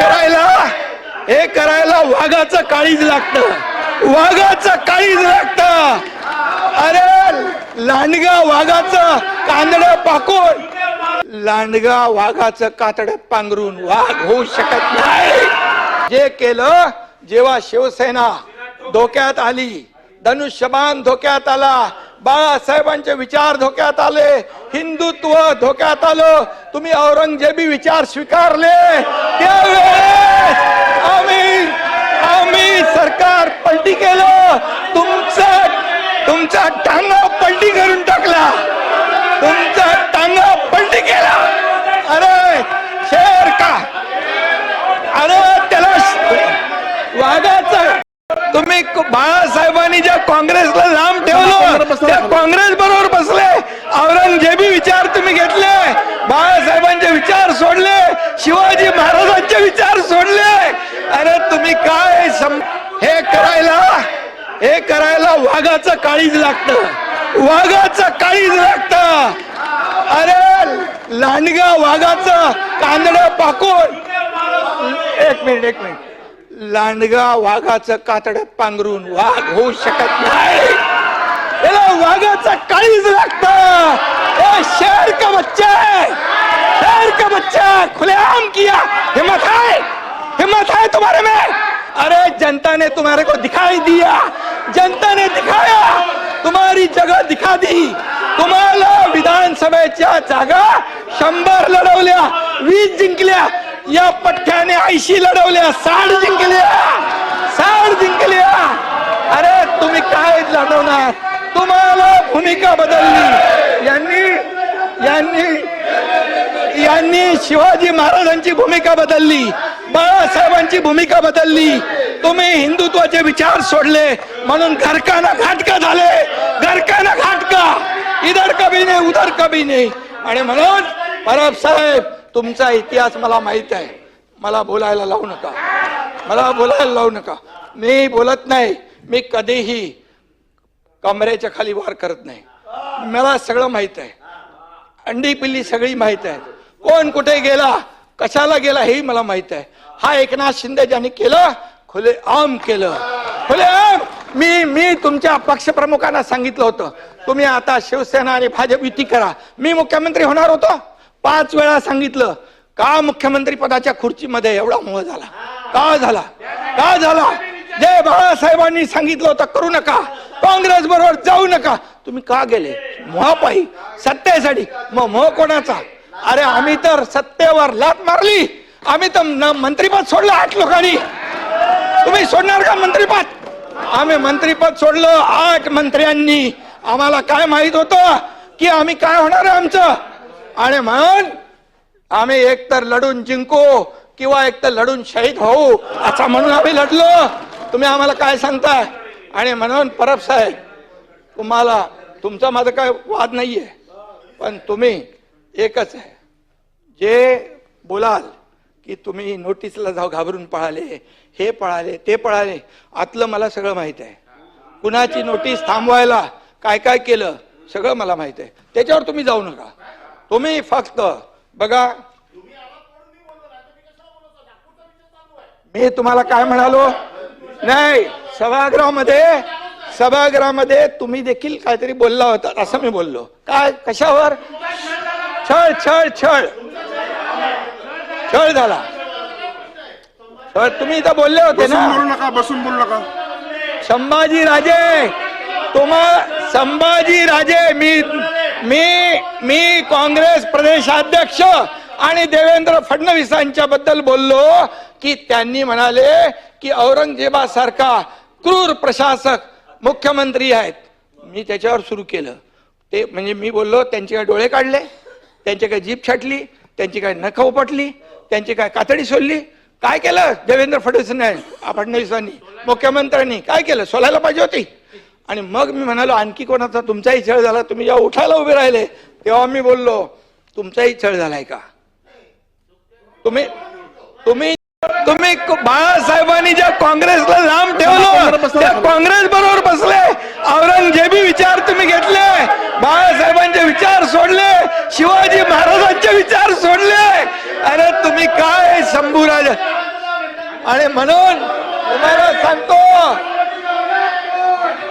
करायला हे करायला वाघाचं काळीज लागतं. वाघाचं काळीज लागतं. अरे लांडगा वाघाचं कांदड पाकून लांडगा वाघाचं कातड पांघरून वाघ होऊ शकत नाही. जे केलं जेव्हा शिवसेना धोक्यात आली धनुष्यबाण धोक्यात आला बाळासाहेबांचे विचार धोक्यात आले हिंदुत्व धोक्यात आलं. तुम्ही औरंगजेबी विचार स्वीकारले. त्यावेळेस आम्ही आम्ही सरकार पलटी केलं. तुमचा तुमचा टांगा पलटी करून टाकला. तुमचा टांगा पलटी केला. अरे शेर का? अरे त्याला वाघाचं तुम्ही बाळासाहेबांनी ज्या काँग्रेसला लांब ठेवलं त्या काँग्रेस बरोबर बसले. औरंगजेबी विचार तुम्ही घेतले. बाळासाहेबांचे विचार सोडले. शिवाजी महाराजांचे विचार सोडले. अरे तुम्ही काय सम हे करायला हे करायला वाघाचं काळीज लागतं. वाघाचं काळीज लागतं. अरे लांडगा वाघाचं कांदड पाकून. एक मिनिट एक मिनिट. लांडगा वाघाचं कातड पांघरून वाघ होऊ शकत नाही. याला वाघाचं काळीज लागत. शेर का बच्चा शेर का बच्चा खुलेआम किया. हिम्मत है हिम्मत है तुम्हारे में? अरे जनता ने तुम्हारे को दिखाई दिया. जनता ने दिखाया. तुम्हारी जगह दिखा दी. तुम्हाला विधानसभेच्या जागा शंभर लढवल्या वीस जिंकल्या. या पठ्ठ्याने ऐशी लढवल्या. साड जिंकल्या. साड जिंकल्या. अरे तुम्ही काय लढवणार तुम्हाला भूमिका बदलली. यांनी यांनी यांनी शिवाजी महाराजांची भूमिका बदलली. बाळासाहेबांची भूमिका बदलली. तुम्ही हिंदुत्वाचे विचार सोडले. म्हणून घरकाना घाटका झाले. घरकाना घाटका. इधर कभी नाही उधर कभी नाही. आणि म्हणून परब साहेब तुमचा इतिहास मला माहीत आहे. मला बोलायला लावू नका. मला बोलायला लावू नका. मी बोलत नाही. मी कधीही कमरेच्या खाली वार करत नाही. मला सगळं माहीत आहे. अंडी पिल्ली सगळी माहीत आहे. कोण कुठे गेला कशाला गेला हेही मला माहीत आहे. हा एकनाथ शिंदे ज्यांनी केलं खुले आम केलं. खुले आम मी मी तुमच्या पक्षप्रमुखांना सांगितलं होतं. तुम्ही आता शिवसेना आणि भाजप युती करा. मी मुख्यमंत्री होणार होतो. पाच वेळा सांगितलं का मुख्यमंत्री पदाच्या खुर्चीमध्ये एवढा मोह झाला? का झाला? का झाला? जे बाळासाहेबांनी सांगितलं होतं करू नका. काँग्रेस बरोबर जाऊ नका. तुम्ही का गेले? मोहापायी. सत्तेसाठी. मग मोह कोणाचा? अरे आम्ही तर सत्तेवर लात मारली. आम्ही तर मंत्रीपद सोडलं आठ लोकांनी. तुम्ही सोडणार का मंत्रीपद? आम्ही मंत्रीपद सोडलं आठ मंत्र्यांनी. आम्हाला काय माहीत होतं की आम्ही काय होणार आहे आमचं? आणि म्हणून आम्ही एकतर लढून जिंकू किंवा एकतर लढून शहीद होऊ असं म्हणून आम्ही लढलो. तुम्ही आम्हाला काय सांगताय? आणि म्हणून परब साहेब तुम्हाला तुमचा माझा काय वाद नाहीये पण तुम्ही एकच आहे. जे बोलाल की तुम्ही नोटीसला जाऊ घाबरून पळाले हे पळाले ते पळाले आतलं मला सगळं माहीत आहे. कुणाची नोटीस थांबवायला काय काय केलं सगळं मला माहीत आहे. त्याच्यावर तुम्ही जाऊ नका. तुम्ही फक्त बघा. मी तुम्हाला काय म्हणालो? नाही सभागृहामध्ये सभागृहामध्ये तुम्ही देखील काहीतरी बोलला होता असं मी बोललो. काय कशावर? छळ छळ छळ. छळ झाला. छळ तुम्ही इथं बोलले होते ना. बोलू नका बसून बोलू नका. संभाजी राजे तुम्हा संभाजी राजे मी मी मी काँग्रेस प्रदेशाध्यक्ष आणि देवेंद्र फडणवीसांच्या बद्दल बोललो की त्यांनी म्हणाले की औरंगजेबासारखा क्रूर प्रशासक मुख्यमंत्री आहेत. मी त्याच्यावर सुरू केलं. ते म्हणजे मी बोललो त्यांचे काय डोळे काढले त्यांची काय जीप छाटली त्यांची काय नख उपटली त्यांची काय कातडी सोडली काय केलं देवेंद्र फडणवीसांनी फडणवीसांनी मुख्यमंत्र्यांनी काय केलं? सोलायला पाहिजे होती. आणि मग मी म्हणालो आणखी कोणाचा तुमचाही छळ झाला? तुम्ही जेव्हा उठायला उभे राहिले तेव्हा मी बोललो तुमचाही छळ झालाय का? तुम्ही तुम्ही तुम्ही बाळासाहेबांनी ज्या काँग्रेसला लांब ठेवलं त्या काँग्रेस बरोबर बसले. औरंगजेबी विचार तुम्ही घेतले. बाळासाहेबांचे विचार सोडले. शिवाजी महाराजांचे विचार सोडले. अरे तुम्ही काय शंभूराज? आणि म्हणून तुम्हाला सांगतो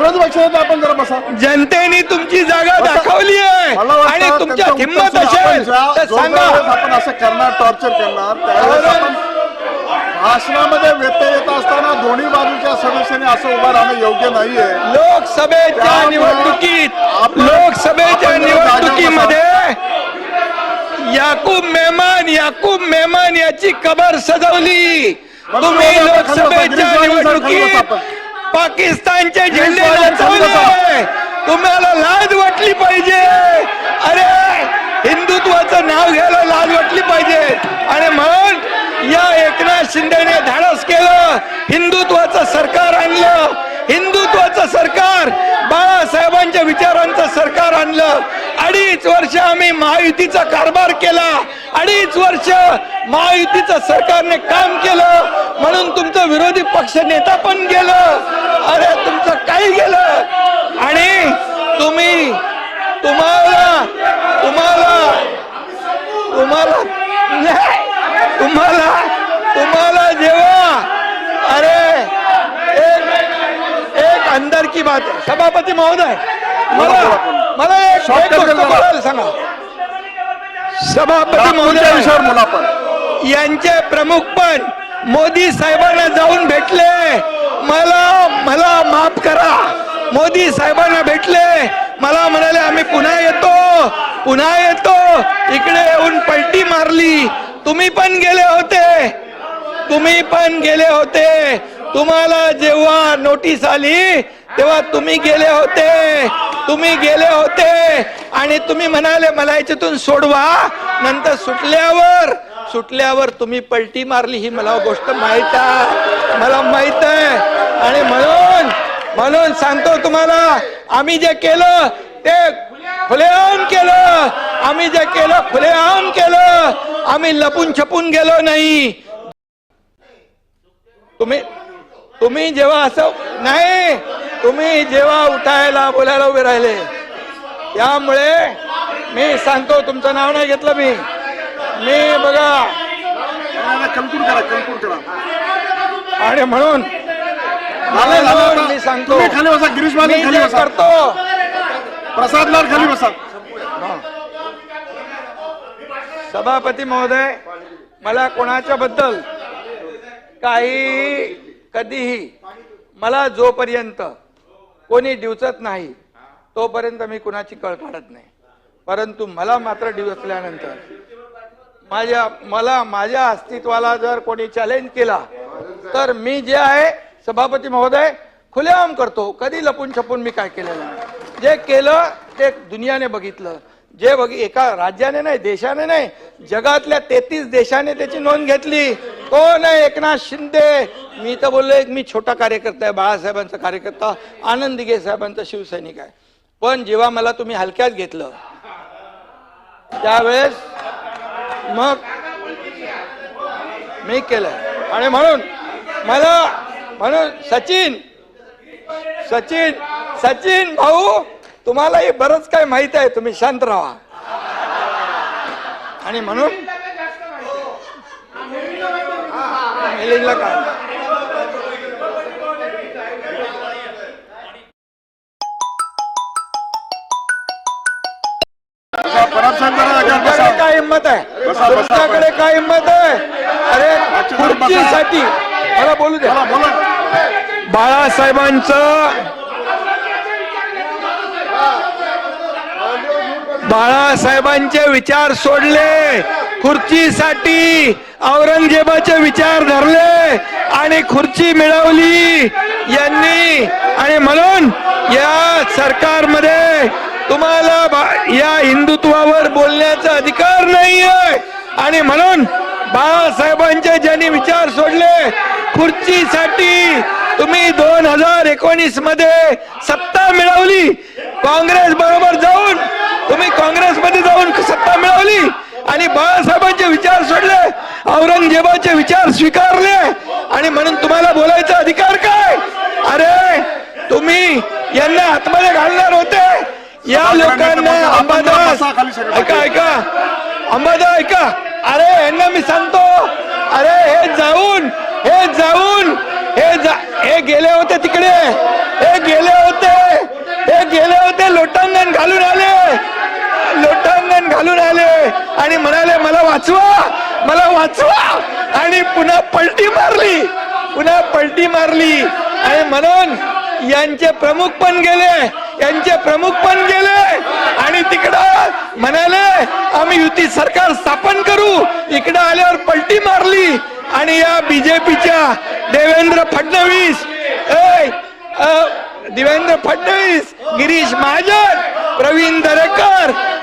विरोधी पक्षात आपण जरा बसा. जनतेने तुमची जागा. दाखवली आहे. मला वाटतं आणि तुमच्या हिंमत उत्तर सुद्धा आपण असेल ज्या- तर सांगा. आपण असं करणार टॉर्चर करणार त्यावेळेस आपण भाषणामध्ये व्यत्यय येत असताना दोन्ही बाजूच्या सदस्यांनी असं उभं राहणं योग्य नाहीये. लोकसभेच्या त्यामुळं निवडणुकीत आपण- लोकसभेच्या आपण जरा जागा निवडणुकीमध्ये याकूब मेहमान याकूब मेहमान याची कबर सजवली. तुम्ही लोकसभेच्या निवडणुकीत. पाकिस्तानचे झेंडे तुम्हाला लाज वाटली पाहिजे. अरे हिंदुत्वाचं नाव घ्यायला लाज वाटली पाहिजे. आणि म्हणून या एकनाथ शिंदेने धाडस केलं. हिंदुत्वाचं सरकार आणलं. हिंदुत्वाचं सरकार बाळासाहेबांच्या विचारांचं सरकार आणलं. अडीच वर्ष आम्ही महायुतीचा कारभार केला. अडीच वर्ष महायुतीचं सरकारने काम केलं. म्हणून तुमचं विरोधी पक्ष नेता पण गेलं. अरे तुमचं काही गेलं. आणि तुम्ही तुम्हाला तुम्हाला तुम्हाला तुम्हाला तुम्हाला जेव्हा अरे एक एक अंदर की बात है सभापती महोदय. मला एक गोष्ट सांगा. सभापती विषयावर बोला आपण. यांचे प्रमुख पण मोदी साहेबांना जाऊन भेटले. मला मला माफ करा. मोदी साहेबांना भेटले. मला म्हणाले आम्ही पुन्हा येतो. पुन्हा येतो. इकडे येऊन पलटी मारली. तुम्ही पण गेले होते. तुम्ही पण गेले होते. तुम्हाला जेव्हा नोटीस आली तेव्हा तुम्ही गेले होते. तुम्ही गेले होते आणि तुम्ही म्हणाले मला याच्यातून सोडवा. नंतर सुटल्यावर सुटल्यावर तुम्ही पलटी मारली ही मला गोष्ट माहीत आहे. मला माहीत आहे. आणि म्हणून म्हणून सांगतो तुम्हाला आम्ही जे केलं ते खुलेआम केलं. आम्ही जे केलं खुलेआम केलं. आम्ही लपून छपून गेलो नाही. तुम्ही तुम्ही जेव्हा असं नाही. तुम्ही जेव्हा उठायला बोलायला उभे राहिले त्यामुळे मी सांगतो तुमचं नाव नाही घेतलं मी. मी बघा. आणि म्हणून मी सांगतो. गिरीश करतो प्रसाद लाल खाली बसा. सभापती महोदय मला कोणाच्या बद्दल काही कधीही मला जोपर्यंत कोणी दिवचत नाही तोपर्यंत मी कुणाची कळ काढत नाही. परंतु मला मात्र डिवचल्यानंतर माझ्या मला माझ्या अस्तित्वाला जर कोणी चॅलेंज केला तर मी जे आहे सभापती महोदय खुलेआम करतो. कधी लपून छपून मी काय केलेलं जे केलं ते दुनियाने बघितलं. जे बघ एका राज्याने नाही देशाने नाही जगातल्या तेहतीस देशाने त्याची नोंद घेतली. कोण आहे एकनाथ शिंदे? मी तर बोललो एक मी छोटा कार्यकर्ता आहे बाळासाहेबांचा कार्यकर्ता आनंद दिघे साहेबांचा शिवसैनिक आहे. पण जेव्हा मला तुम्ही हलक्यात घेतलं त्यावेळेस मग मी केलं. आणि म्हणून मला म्हणून सचिन सचिन सचिन भाऊ तुम्हालाही बरंच काय माहीत आहे तुम्ही शांत राहा. आणि म्हणून? काय हिंमत आहे. तुमच्याकडे काय हिंमत आहे? अरे. खुर्चीसाठी. मला बोलू द्या बाळासाहेबांचं बाळासाहेबांचे विचार सोडले खुर्चीसाठी औरंगजेबाचे विचार धरले आणि खुर्ची मिळवली यांनी. आणि म्हणून या सरकारमध्ये तुम्हाला या हिंदुत्वावर बोलण्याचा अधिकार नाहीये. आणि म्हणून बाळासाहेबांचे ज्यांनी विचार सोडले खुर्चीसाठी तुम्ही दोन हजार एकोणीसमध्ये सत्ता मिळवली. काँग्रेस बरोबर जाऊन तुम्ही काँग्रेसमध्ये जाऊन सत्ता मिळवली आणि बाळासाहेबांचे विचार सोडले औरंगजेबाचे विचार स्वीकारले आणि म्हणून तुम्हाला बोलायचा अधिकार काय? अरे तुम्ही यांना आतमध्ये घालणार होते. या लोकांना अंबादास ऐका ऐका. अंबादा ऐका. अरे यांना मी सांगतो. अरे हे जाऊन हे जाऊन हे जा हे गेले होते तिकडे हे गेले होते हे गेले होते लोटांगण घालून आले लोटांगण घालून आले आणि म्हणाले मला वाचवा मला वाचवा. आणि पुन्हा पलटी मारली पुन्हा पलटी मारली. आणि म्हणून यांचे प्रमुख पण गेले यांचे प्रमुख पण गेले. आणि तिकडं म्हणाले आम्ही युती सरकार स्थापन करू. इकडं आल्यावर पलटी मारली. आणि या बीजेपीच्या देवेंद्र फडणवीस देवेंद्र फडणवीस गिरीश महाजन प्रवीण दरेकर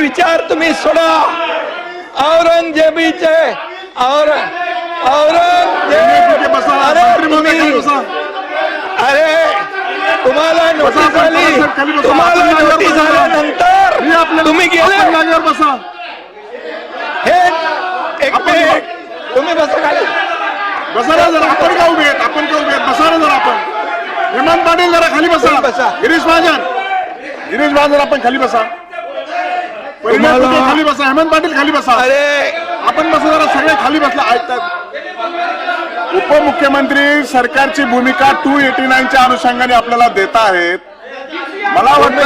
विचार तुम्ही सोडा. औरंगजेबीचे और औरंगजेब. अरे तुम्ही अरे तुम्हाला नोटीस आली. तुम्हाला नोटीस. आल्यानंतर तुम्ही गेले. जागेवर बसा. हे एक मिनिट. तुम्ही बसा खाली. बसा ना जरा आपण का उभे आहेत आपण का उभे आहेत बसा ना जरा आपण. हेमंत पाटील जरा खाली बसा. बसा. गिरीश महाजन. गिरीश महाजन आपण खाली बसा. खाली बसा? हेमंत पाटील खाली बसा. अरे! आपण बसा जरा सगळे खाली बसला ऐकतात. उपमुख्यमंत्री सरकारची भूमिका टू एटी नाईनच्या अनुषंगाने आपल्याला देत आहेत. मला वाटतं